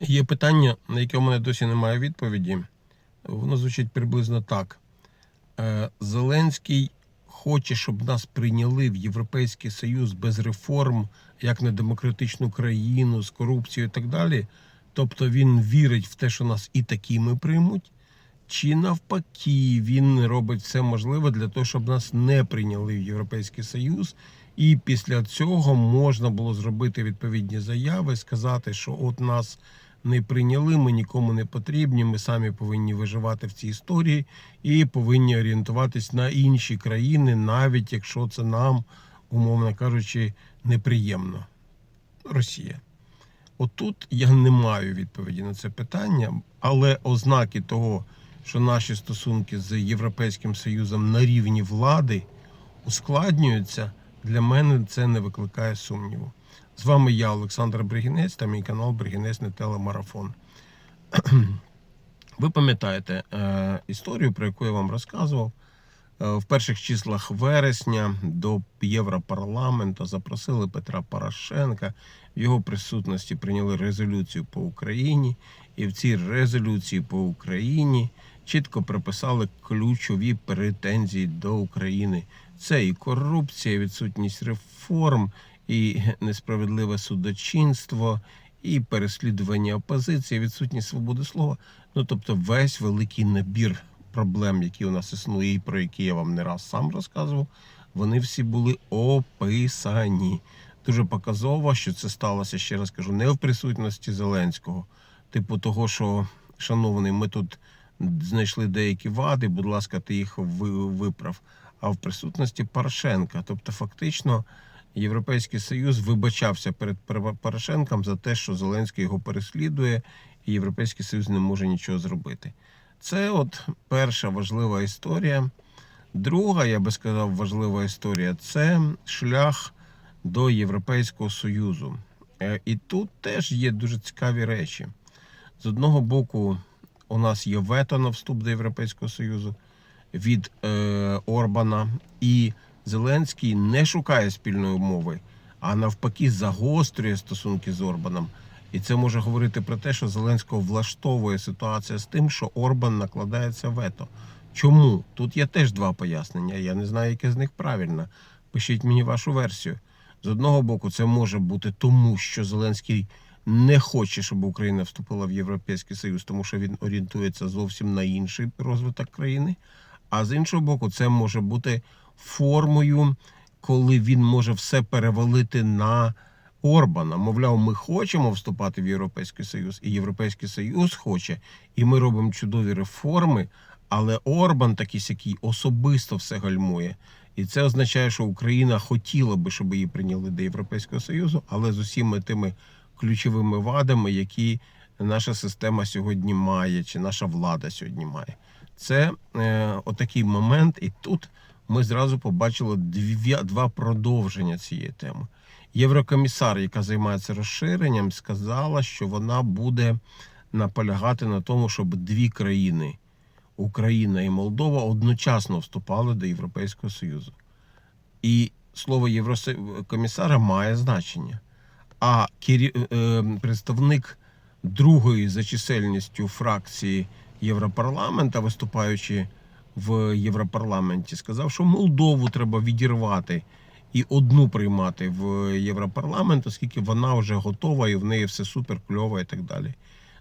Є питання, на яке у мене досі немає відповіді. Воно звучить приблизно так. Е, Зеленський хоче, щоб нас прийняли в Європейський Союз без реформ, як на демократичну країну, з корупцією і так далі. Тобто він вірить в те, що нас і такими приймуть, чи навпаки, він робить все можливе для того, щоб нас не прийняли в Європейський Союз. І після цього можна було зробити відповідні заяви, сказати, що от нас не прийняли, ми нікому не потрібні. Ми самі повинні виживати в цій історії і повинні орієнтуватись на інші країни, навіть якщо це нам, умовно кажучи, неприємно. Росія. Отут я не маю відповіді на це питання, але ознаки того, що наші стосунки з Європейським Союзом на рівні влади ускладнюються, для мене це не викликає сумніву. З вами я, Олександр Бригінець, та мій канал Бригінець не телемарафон. Ви пам'ятаєте е, історію, про яку я вам розказував. Е, В перших числах вересня до Європарламенту запросили Петра Порошенка. В його присутності прийняли резолюцію по Україні, і в цій резолюції по Україні чітко приписали ключові претензії до України. Це і корупція, і відсутність реформ, і несправедливе судочинство, і переслідування опозиції, відсутність свободи слова. Ну тобто, весь великий набір проблем, які у нас існує, і про які я вам не раз сам розказував, вони всі були описані. Дуже показово, що це сталося, ще раз кажу, не в присутності Зеленського. Типу того, що, шановний, ми тут знайшли деякі вади, будь ласка, ти їх виправ. А в присутності Порошенка. Тобто, фактично, Європейський Союз вибачався перед Пер- Порошенком за те, що Зеленський його переслідує, і Європейський Союз не може нічого зробити. Це от перша важлива історія. Друга, я би сказав, важлива історія це шлях до Європейського Союзу. Е, І тут теж є дуже цікаві речі. З одного боку, у нас є вето на вступ до Європейського Союзу від е, Орбана, і Зеленський не шукає спільної мови, а навпаки, загострює стосунки з Орбаном. І це може говорити про те, що Зеленського влаштовує ситуація з тим, що Орбан накладається вето. Чому? Тут є теж два пояснення. Я не знаю, яке з них правильне. Пишіть мені вашу версію. З одного боку, це може бути тому, що Зеленський не хоче, щоб Україна вступила в Європейський Союз, тому що він орієнтується зовсім на інший розвиток країни. А з іншого боку, це може бути формою, коли він може все перевалити на Орбана. Мовляв, ми хочемо вступати в Європейський Союз, і Європейський Союз хоче, і ми робимо чудові реформи. Але Орбан такий сякий особисто все гальмує. І це означає, що Україна хотіла би, щоб її прийняли до Європейського Союзу, але з усіма тими ключовими вадами, які наша система сьогодні має, чи наша влада сьогодні має. Це е, отакий момент, і тут ми зразу побачили дві, два продовження цієї теми. Єврокомісар, яка займається розширенням, сказала, що вона буде наполягати на тому, щоб дві країни Україна і Молдова одночасно вступали до Європейського Союзу. І слово Єврокомісара має значення. А е, представник другої за чисельністю фракції Європарламента, виступаючи в Європарламенті, сказав, що Молдову треба відірвати і одну приймати в Європарламент, оскільки вона вже готова і в неї все супер кльово і так далі.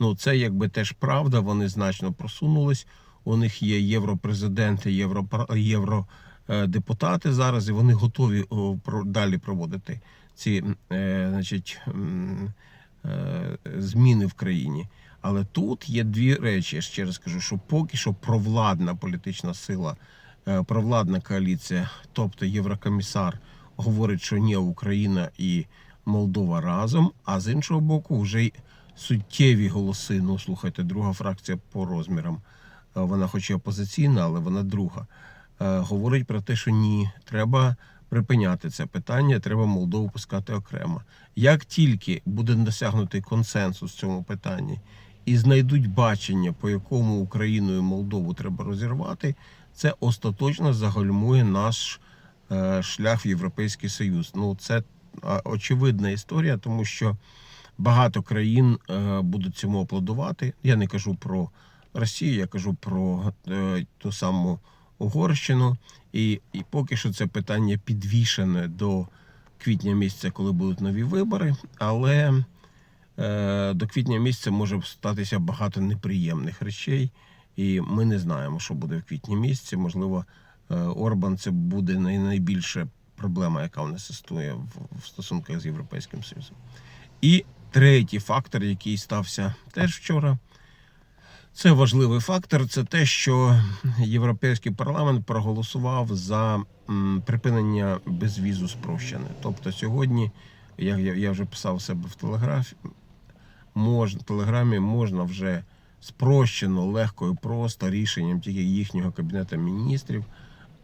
Ну, це якби теж правда. Вони значно просунулись. У них є європрезиденти, європар... євродепутати зараз, і вони готові далі проводити ці е, значить, е, зміни в країні. Але тут є дві речі. Я ще раз кажу, що поки що провладна політична сила, е, провладна коаліція, тобто Єврокомісар, говорить, що ні, Україна і Молдова разом. А з іншого боку, вже й суттєві голоси. Ну, слухайте, друга фракція по розмірам. Е, Вона, хоч і опозиційна, але вона друга. е, Говорить про те, що ні, треба припиняти це питання, треба Молдову пускати окремо. Як тільки буде досягнутий консенсус в цьому питанні і знайдуть бачення, по якому Україну і Молдову треба розірвати, це остаточно загальмує наш е, шлях в Європейський Союз. Ну це очевидна історія, тому що багато країн е, будуть цьому аплодувати. Я не кажу про Росію, я кажу про е, ту саму Угорщину. І, і поки що це питання підвішене до квітня місяця, коли будуть нові вибори. Але до квітня місяця може статися багато неприємних речей, і ми не знаємо, що буде в квітні місяці. Можливо, е, Орбан це буде найбільша проблема, яка в нас існує в, стосунках з Європейським Союзом. І третій фактор, який стався теж вчора. Це важливий фактор. Це те, що Європейський парламент проголосував за припинення безвізу спрощене. Тобто сьогодні, як я вже писав себе в телеграфі, можна, телеграмі можна вже спрощено, легко і просто рішенням тільки їхнього кабінету міністрів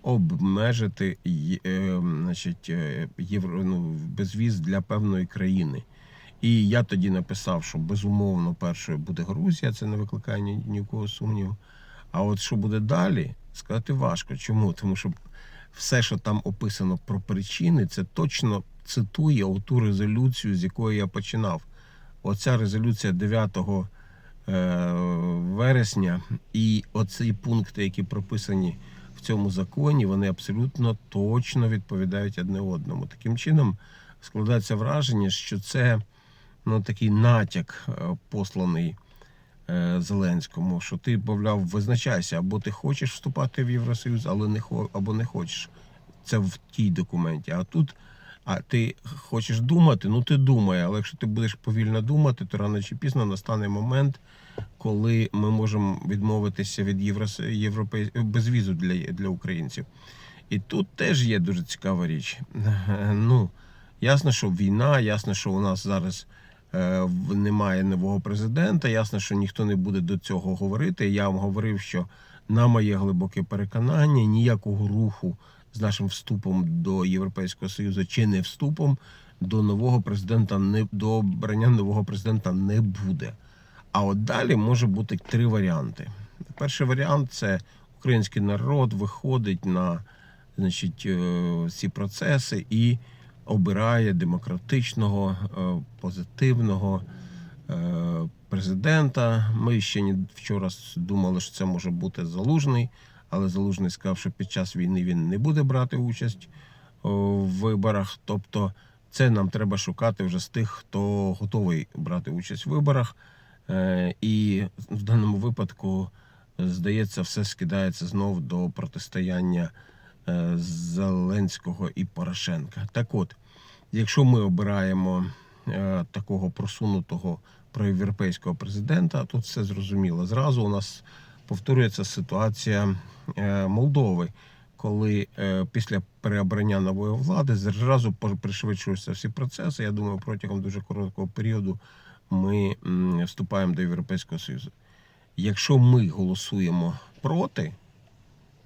обмежити е, значить, е, євро, ну, безвіз для певної країни. І я тоді написав, що безумовно першою буде Грузія, це не викликає ні, ні в кого сумніву. А от що буде далі, сказати важко. Чому? Тому що все, що там описано про причини, це точно цитує оту резолюцію, з якої я починав. Оця резолюція 9 е, вересня, і оці пункти, які прописані в цьому законі, вони абсолютно точно відповідають одне одному. Таким чином складається враження, що це ну, такий натяк е, посланий е, Зеленському, що ти, мовляв, визначайся, або ти хочеш вступати в Євросоюз, але не або не хочеш. Це в тій документі. А тут, а ти хочеш думати, ну ти думай, але якщо ти будеш повільно думати, то рано чи пізно настане момент, коли ми можемо відмовитися від Єврос... Європей... безвізу для, для українців. І тут теж є дуже цікава річ. Ну, ясно, що війна, ясно, що у нас зараз е, немає нового президента. Ясно, що ніхто не буде до цього говорити. Я вам говорив, що на моє глибоке переконання ніякого руху з нашим вступом до Європейського Союзу чи не вступом до нового президента не до обрання нового президента не буде. А от далі може бути три варіанти. Перший варіант це український народ виходить на значить, е, ці процеси і обирає демократичного, е, позитивного е, президента. Ми ще вчора думали, що це може бути залужний, але залужний сказав, що під час війни він не буде брати участь в виборах. Тобто, це нам треба шукати вже з тих, хто готовий брати участь в виборах. Е, І в даному випадку, е, здається, все скидається знов до протистояння е, Зеленського і Порошенка. Так от, якщо ми обираємо е, такого просунутого проєвропейського президента, тут все зрозуміло. Зразу у нас повторюється ситуація е, Молдови, коли е, після переобрання нової влади зразу пришвидшуються всі процеси. Я думаю, протягом дуже короткого періоду ми вступаємо до Європейського Союзу. Якщо ми голосуємо проти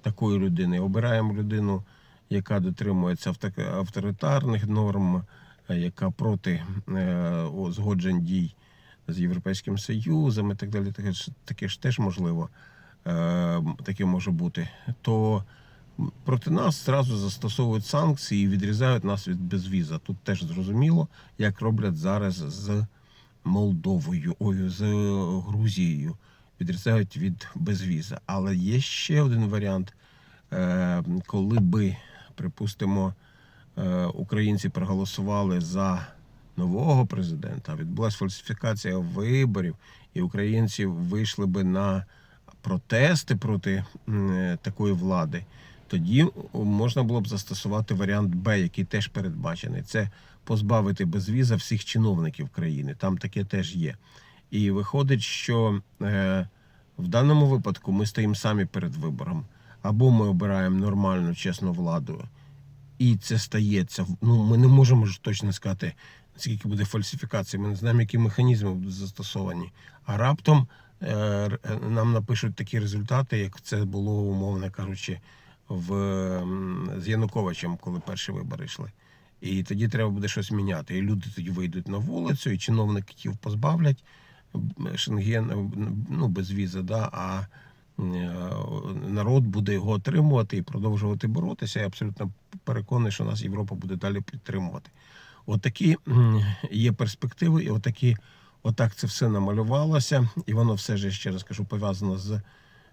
такої людини, обираємо людину, яка дотримується авторитарних норм, е, яка проти узгоджень дій з Європейським Союзом і так далі, таке ж, таке ж теж можливо, таке може бути, то проти нас зразу застосовують санкції і відрізають нас від безвіза. Тут теж зрозуміло, як роблять зараз з Молдовою, ой, з Грузією. Відрізають від безвіза. Але є ще один варіант, е, коли би, припустимо, е, українці проголосували за нового президента, відбулася фальсифікація виборів, і українці вийшли би на протести проти е, такої влади. Тоді можна було б застосувати варіант Б, який теж передбачений. Це позбавити безвіза всіх чиновників країни. Там таке теж є. І виходить, що е, в даному випадку ми стоїмо самі перед вибором. Або ми обираємо нормальну, чесну владу, і це стається. Ну, ми не можемо ж точно сказати, скільки буде фальсифікацій. Ми не знаємо, які механізми будуть застосовані. А раптом нам напишуть такі результати, як це було, умовно кажучи, в, з Януковичем, коли перші вибори йшли. І тоді треба буде щось міняти. І люди тоді вийдуть на вулицю, і чиновників позбавлять шенген, е, ну, без візи, да, а е, народ буде його отримувати і продовжувати боротися. Я абсолютно переконаний, що нас Європа буде далі підтримувати. Отакі є перспективи, і отакі, отак це все намалювалося, і воно все ж, ще раз кажу, пов'язано з.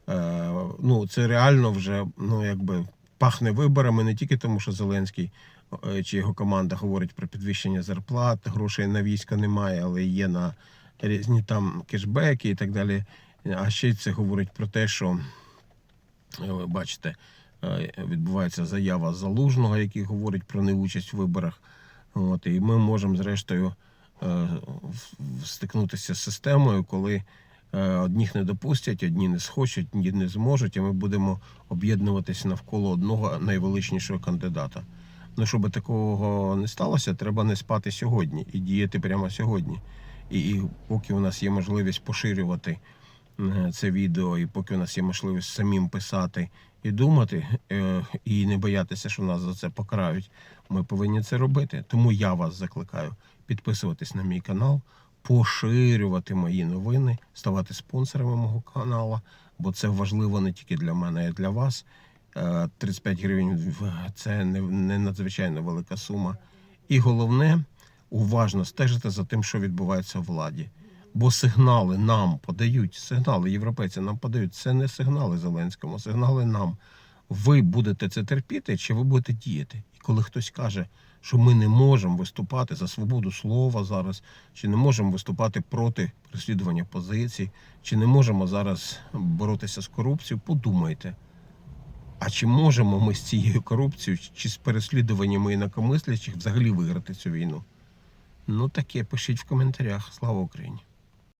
Е, ну, це реально вже ну, якби пахне виборами не тільки тому, що Зеленський е, чи його команда говорить про підвищення зарплат, грошей на війська немає, але є на різні там кешбеки і так далі. А ще це говорить про те, що е, ви бачите, відбувається заява залужного, який говорить про неучасть в виборах. От, і ми можемо, зрештою, стикнутися з системою, коли е, одних не допустять, одні не схочуть, одні не зможуть, і ми будемо об'єднуватися навколо одного найвеличнішого кандидата. Ну, щоб такого не сталося, треба не спати сьогодні і діяти прямо сьогодні. І, і поки у нас є можливість поширювати е, це відео, і поки у нас є можливість самим писати і думати, е, і не боятися, що нас за це покарають, ми повинні це робити. Тому я вас закликаю підписуватись на мій канал, поширювати мої новини, ставати спонсорами мого каналу, бо це важливо не тільки для мене, а й для вас. Е, 35 гривень це не надзвичайно велика сума. І головне, уважно стежити за тим, що відбувається в владі. Бо сигнали нам подають, сигнали європейці нам подають. Це не сигнали Зеленському, сигнали нам. Ви будете це терпіти, чи ви будете діяти? Коли хтось каже, що ми не можемо виступати за свободу слова зараз, чи не можемо виступати проти переслідування позицій, чи не можемо зараз боротися з корупцією, подумайте. А чи можемо ми з цією корупцією чи з переслідуваннями інакомислячих взагалі виграти цю війну? Ну таке пишіть в коментарях. Слава Україні!